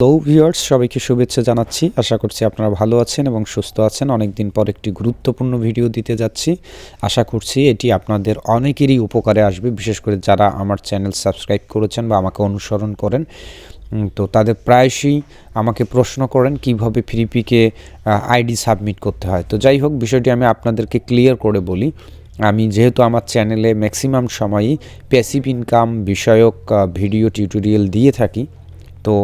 Hello viewers, সবাইকে শুভেচ্ছা জানাচ্ছি। আশা করছি আপনারা ভালো আছেন এবং সুস্থ আছেন। অনেক দিন পর একটি গুরুত্বপূর্ণ ভিডিও দিতে যাচ্ছি। আশা করছি এটি আপনাদের অনেকেরই উপকারে আসবে, বিশেষ করে যারা আমার চ্যানেল সাবস্ক্রাইব করেছেন বা আমাকে অনুসরণ করেন। তো তাদের প্রায়শই আমাকে প্রশ্ন করেন, কীভাবে ফ্রিপিকে আইডি সাবমিট করতে হয়। তো যাই হোক, বিষয়টি আমি আপনাদেরকে ক্লিয়ার করে বলি। আমি যেহেতু আমার চ্যানেলে ম্যাক্সিমাম সময়ই প্যাসিভ ইনকাম বিষয়ক ভিডিও টিউটোরিয়াল দিয়ে থাকি তো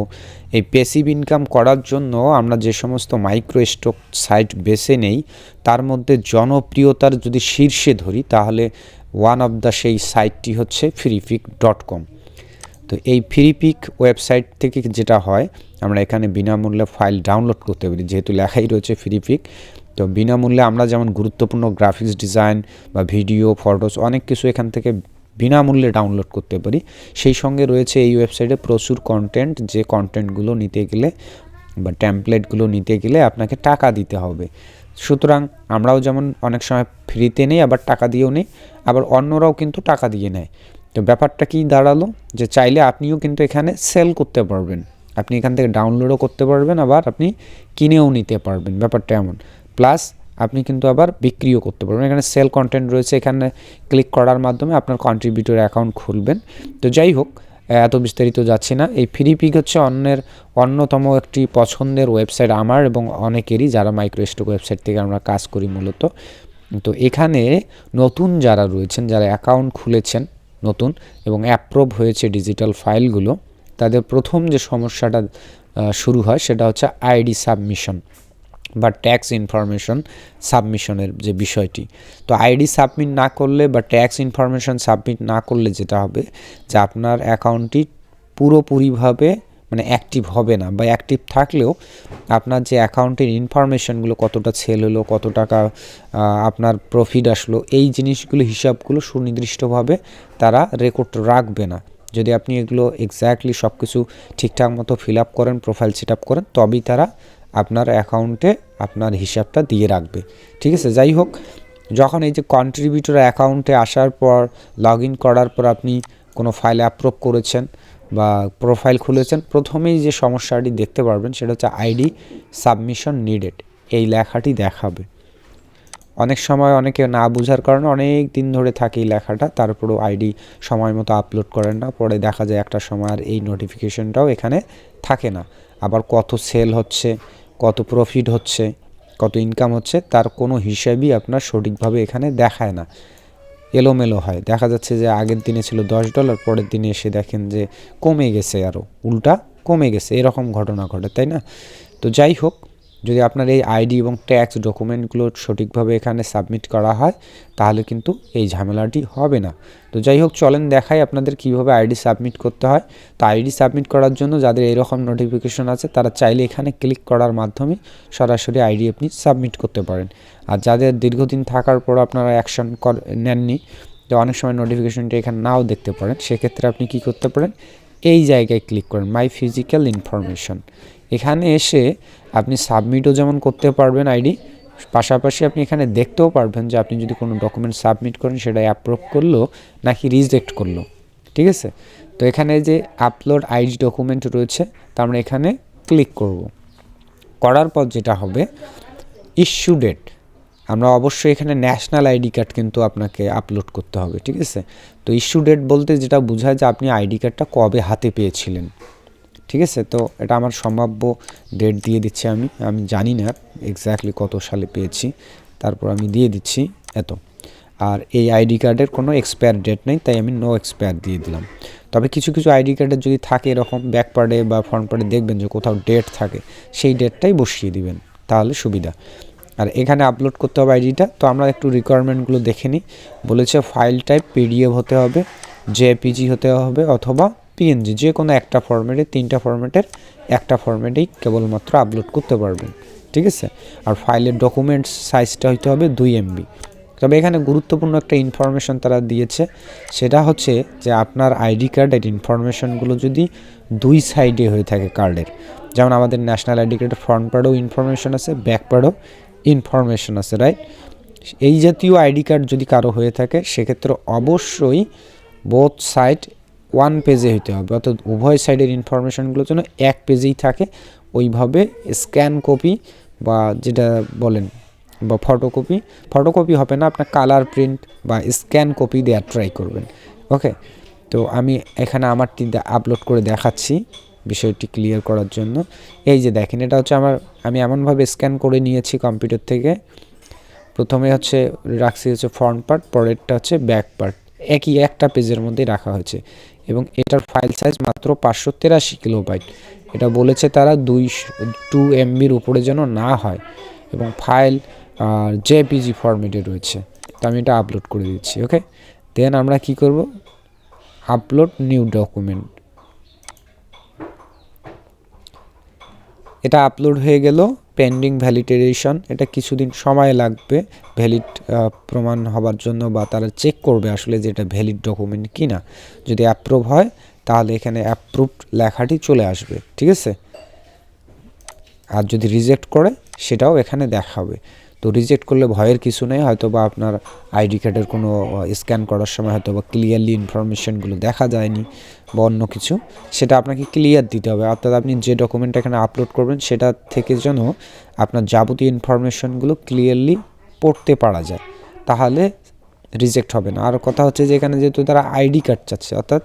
এই প্যাসিভ ইনকাম করার জন্য আমরা যে সমস্ত মাইক্রো স্টক সাইট বেছে নেই, তার মধ্যে জনপ্রিয়তার যদি শীর্ষে ধরি, তাহলে ওয়ান অফ দ্য সেই সাইটটি হচ্ছে ফ্রিপিক ডট কম তো এই ফ্রিপিক ওয়েবসাইট থেকে যেটা হয়, আমরা এখানে বিনামূল্যে ফাইল ডাউনলোড করতে পারি, যেহেতু লেখাই রয়েছে ফ্রিপিক তো বিনামূল্যে আমরা যেমন গুরুত্বপূর্ণ গ্রাফিক্স ডিজাইন বা ভিডিও ফটোস অনেক কিছু এখান থেকে বিনামূল্যে ডাউনলোড করতে পারি। সেই সঙ্গে রয়েছে এই ওয়েবসাইটে প্রচুর কন্টেন্ট যে কন্টেন্টগুলো নিতে গেলে বা ট্যাম্পলেটগুলো নিতে গেলে আপনাকে টাকা দিতে হবে। সুতরাং আমরাও যেমন অনেক সময় ফ্রিতে নেই, আবার টাকা দিয়েও নেই, আবার অন্যরাও কিন্তু টাকা দিয়ে নেয়। তো ব্যাপারটা কি দাঁড়াল? যে চাইলে আপনিও কিন্তু এখানে সেল করতে পারবেন। আপনি এখান থেকে ডাউনলোডও করতে পারবেন, আবার আপনি কিনেও নিতে পারবেন। ব্যাপারটা এমন। প্লাস আপনি কিন্তু আবার বিক্রিও করতে পারবেন। এখানে সেল কন্টেন্ট রয়েছে, এখানে ক্লিক করার মাধ্যমে আপনার কন্ট্রিবিউটর অ্যাকাউন্ট খুলবেন। তো যাই হোক এত বিস্তারিত যাচ্ছি না। এই ফ্রি পিক হচ্ছে অন্যের অন্যতম একটি পছন্দের ওয়েবসাইট আমার এবং অনেকেরই যারা মাইক্রোস্টক ওয়েবসাইট থেকে আমরা কাজ করি মূলত। তো এখানে নতুন যারা রয়েছেন, যারা অ্যাকাউন্ট খুলেছেন, নতুন এবং অ্যাপ্রুভ হয়েছে ডিজিটাল ফাইলগুলো তাদের প্রথম যে সমস্যাটা শুরু হয় সেটা হচ্ছে আইডি সাবমিশন বা ট্যাক্স ইনফরমেশন সাবমিশনের যে বিষয়টি। তো আইডি সাবমিট না করলে বা ট্যাক্স ইনফরমেশন সাবমিট না করলে যেটা হবে যে আপনার অ্যাকাউন্টটি পুরোপুরিভাবে মানে অ্যাক্টিভ হবে না বা অ্যাক্টিভ থাকলেও আপনার যে অ্যাকাউন্টের ইনফরমেশনগুলো কতটা সেল হলো, কত টাকা আপনার প্রফিট আসলো, এই জিনিসগুলো, হিসাবগুলো সুনির্দিষ্টভাবে তারা রেকর্ড রাখবে না। যদি আপনি এগুলো এক্স্যাক্টলি সব কিছু ঠিকঠাক মতো ফিল আপ করেন প্রোফাইল সেট আপ করেন, তবেই তারা আপনার অ্যাকাউন্টে আপনার হিসাবটা দিয়ে রাখবে। ঠিক আছে? যাই হোক, যখন এই যে কন্ট্রিবিউটর অ্যাকাউন্টে আসার পর লগ ইন করার পর আপনি কোনো ফাইল অ্যাপ্রুভ করেছেন বা প্রোফাইল খুলেছেন, প্রথমেই যে সমস্যাটি দেখতে পারবেন সেটা হচ্ছে আইডি সাবমিশন নিডেড এই লেখাটি দেখাবে। অনেক সময় অনেকে না বোঝার কারণে অনেক দিন ধরে থাকে এই লেখাটা তারপরেও আইডি সময় মতো আপলোড করেন না, পরে দেখা যায় একটা সময় আর এই নোটিফিকেশনটাও এখানে থাকে না। আবার কত সেল হচ্ছে কত প্রফিট হচ্ছে, কত ইনকাম হচ্ছে, তার কোনো হিসাবই আপনার সঠিকভাবে এখানে দেখায় না। এলোমেলো হয়। দেখা যাচ্ছে যে আগের দিনে ছিল দশ ডলার পরের দিনে এসে দেখেন যে কমে গেছে আরও উল্টা কমে গেছে। এরকম ঘটনা ঘটে, তাই না? তো যাই হোক যদি আপনার এই আইডি এবং ট্যাক্স ডকুমেন্টগুলো সঠিকভাবে এখানে সাবমিট করা হয়, তাহলে কিন্তু এই ঝামেলাটি হবে না। তো যাই হোক, চলেন দেখাই আপনাদের কীভাবে আইডি সাবমিট করতে হয়। তো আইডি সাবমিট করার জন্য যাদের এরকম নোটিফিকেশন আছে, তারা চাইলে এখানে ক্লিক করার মাধ্যমে সরাসরি আইডি আপনি সাবমিট করতে পারেন। আর যাদের দীর্ঘদিন থাকার পর আপনারা অ্যাকশন নেননি, তো অনেক সময় নোটিফিকেশনটা এখানে নাও দেখতে পারেন। সেক্ষেত্রে আপনি কি করতে পারেন, এই জায়গায় ক্লিক করেন মাই ফিজিক্যাল ইনফরমেশন এখানে এসে আপনি সাবমিটও যেমন করতে পারবেন আইডি পাশাপাশি আপনি এখানে দেখতেও পারবেন যে আপনি যদি কোনো ডকুমেন্ট সাবমিট করেন সেটা অ্যাপ্রুভ করল নাকি রিজেক্ট করল। ঠিক আছে? তো এখানে যে আপলোড আইডি ডকুমেন্ট রয়েছে, তা আমরা এখানে ক্লিক করব। করার পর যেটা হবে ইস্যু ডেট আমরা অবশ্যই এখানে ন্যাশনাল আইডি কার্ড কিন্তু আপনাকে আপলোড করতে হবে, ঠিক আছে? তো ইস্যু ডেট বলতে যেটা বোঝায় যে আপনি আইডি কার্ডটা কবে হাতে পেয়েছিলেন। ঠিক আছে? তো এটা আমার সম্ভাব্য ডেট দিয়ে দিচ্ছি আমি। আমি জানি না এক্স্যাক্টলি কত সালে পেয়েছি। তারপর আমি দিয়ে দিচ্ছি, এত। আর এই আইডি কার্ডের কোনো এক্সপায়ার ডেট নেই, তাই আমি নো এক্সপায়ার দিয়ে দিলাম। তবে কিছু কিছু আইডি কার্ডের যদি থাকে এরকম ব্যাক পার্টে বা ফ্রন্ট পার্টে দেখবেন যে কোথাও ডেট থাকে, সেই ডেটটাই বসিয়ে দিবেন, তাহলে সুবিধা। আর এখানে আপলোড করতে হবে আইডিটা তো আমরা একটু রিকোয়ারমেন্টগুলো দেখে নিই। বলেছে ফাইল টাইপ পিডিএফ হতে হবে জেপিজি হতে হবে অথবা পিএনজি যে কোনো একটা ফরম্যাটে তিনটা ফরম্যাটের একটা ফরম্যাটেই কেবলমাত্র আপলোড করতে পারবেন, ঠিক আছে? আর ফাইলের ডকুমেন্টস সাইজটা হইতে হবে দুই এমবি তবে এখানে গুরুত্বপূর্ণ একটা ইনফরমেশন তারা দিয়েছে, সেটা হচ্ছে যে আপনার আইডি কার্ডের ইনফরমেশনগুলো যদি দুই সাইডে হয়ে থাকে কার্ডের যেমন আমাদের ন্যাশনাল আইডি কার্ডের ফ্রন্ট পার্টেও ইনফরমেশন আছে ব্যাক পার্টেও ইনফরমেশন আছে রাইট এই জাতীয় আইডি কার্ড যদি কারও হয়ে থাকে, সেক্ষেত্রে অবশ্যই বোথ সাইড ওয়ান পেজে হইতে হবে। অর্থাৎ উভয় সাইডের ইনফরমেশনগুলো যেন এক পেজেই থাকে। ওইভাবে স্ক্যান কপি বা যেটা বলেন বা ফটোকপি ফটোকপি হবে না, আপনার কালার প্রিন্ট বা স্ক্যান কপি দেওয়ার ট্রাই করবেন। ওকে তো আমি এখানে আমারটি আপলোড করে দেখাচ্ছি বিষয়টি ক্লিয়ার করার জন্য। এই যে দেখেন, এটা হচ্ছে আমার, আমি এমনভাবে স্ক্যান করে নিয়েছি কম্পিউটার থেকে। প্রথমে হচ্ছে, রাখছি হচ্ছে ফ্রন্ট পার্ট পরেরটা হচ্ছে ব্যাক পার্ট একই একটা পেজের মধ্যেই রাখা হয়েছে। এবং এটার ফাইল সাইজ মাত্র পাঁচশো তেরাশি কিলোবাইট এটা বলেছে তারা দুই টু এমবির উপরে যেন না হয় এবং ফাইল জেপিজি ফরম্যাটে রয়েছে। তো আমি এটা আপলোড করে দিচ্ছি ওকে দেন আমরা কি করব? আপলোড নিউ ডকুমেন্ট এটা আপলোড হয়ে গেল। পেন্ডিং ভ্যালিডেশন এটা কিছুদিন সময় লাগবে ভ্যালিড প্রমাণ হবার জন্য বা তারা চেক করবে আসলে যে এটা ভ্যালিড ডকুমেন্ট কি না যদি অ্যাপ্রুভ হয়, তাহলে এখানে অ্যাপ্রুভড লেখাটি চলে আসবে, ঠিক আছে? আর যদি রিজেক্ট করে, সেটাও এখানে দেখাবে। তো রিজেক্ট করলে ভয়ের কিছু নেই হয়তো বা আপনার আইডি কার্ডের কোনো স্ক্যান করার সময় হয়তো বা ক্লিয়ারলি ইনফরমেশনগুলো দেখা যায়নি বা অন্য কিছু, সেটা আপনাকে ক্লিয়ার দিতে হবে। অর্থাৎ আপনি যে ডকুমেন্ট এখানে আপলোড করবেন, সেটা থেকে যেন আপনার যাবতীয় ইনফরমেশনগুলো ক্লিয়ারলি পড়তে পারা যায়, তাহলে রিজেক্ট হবে না। আর কথা হচ্ছে যে এখানে যেহেতু তারা আইডি কার্ড চাচ্ছে, অর্থাৎ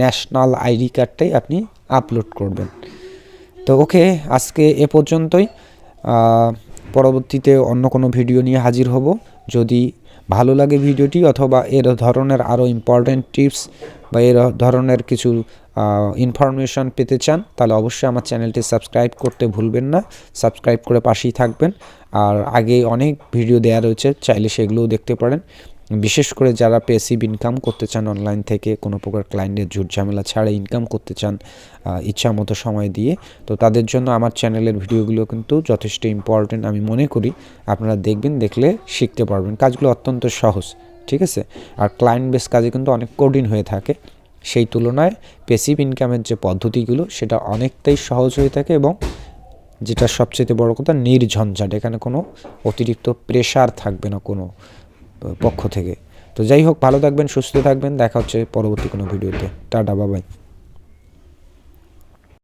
ন্যাশনাল আইডি কার্ডটাই আপনি আপলোড করবেন। তো ওকে আজকে এ পর্যন্তই। পরবর্তীতে অন্য কোনো ভিডিও নিয়ে হাজির হব। যদি ভালো লাগে ভিডিওটি অথবা এর ধরনের আরও ইম্পর্ট্যান্ট টিপস বা এর ধরনের কিছু ইনফরমেশন পেতে চান, তাহলে অবশ্যই আমার চ্যানেলটি সাবস্ক্রাইব করতে ভুলবেন না। সাবস্ক্রাইব করে পাশেই থাকবেন। আর আগে অনেক ভিডিও দেওয়া রয়েছে, চাইলে সেগুলোও দেখতে পারেন। বিশেষ করে যারা পেসিভ ইনকাম করতে চান অনলাইন থেকে, কোনো প্রকার ক্লায়েন্টের ঝুট ঝামেলা ছাড়া ইনকাম করতে চান ইচ্ছা মতো সময় দিয়ে, তো তাদের জন্য আমার চ্যানেলের ভিডিওগুলো কিন্তু যথেষ্ট ইম্পর্টেন্ট আমি মনে করি। আপনারা দেখবেন, দেখলে শিখতে পারবেন। কাজগুলো অত্যন্ত সহজ, ঠিক আছে? আর ক্লায়েন্ট বেস কাজে কিন্তু অনেক কঠিন হয়ে থাকে। সেই তুলনায় পেসিভ ইনকামের যে পদ্ধতিগুলো, সেটা অনেকটাই সহজ হয়ে থাকে এবং যেটা সবচেয়ে বড় কথা, নির্ঝঞ্ঝাট। এখানে কোনো অতিরিক্ত প্রেশার থাকবে না কোনো পক্ষ থেকে। তো যাই হোক, ভালো থাকবেন, সুস্থ থাকবেন। দেখা হচ্ছে পরবর্তী কোনো ভিডিওতে। টাটা বাবাই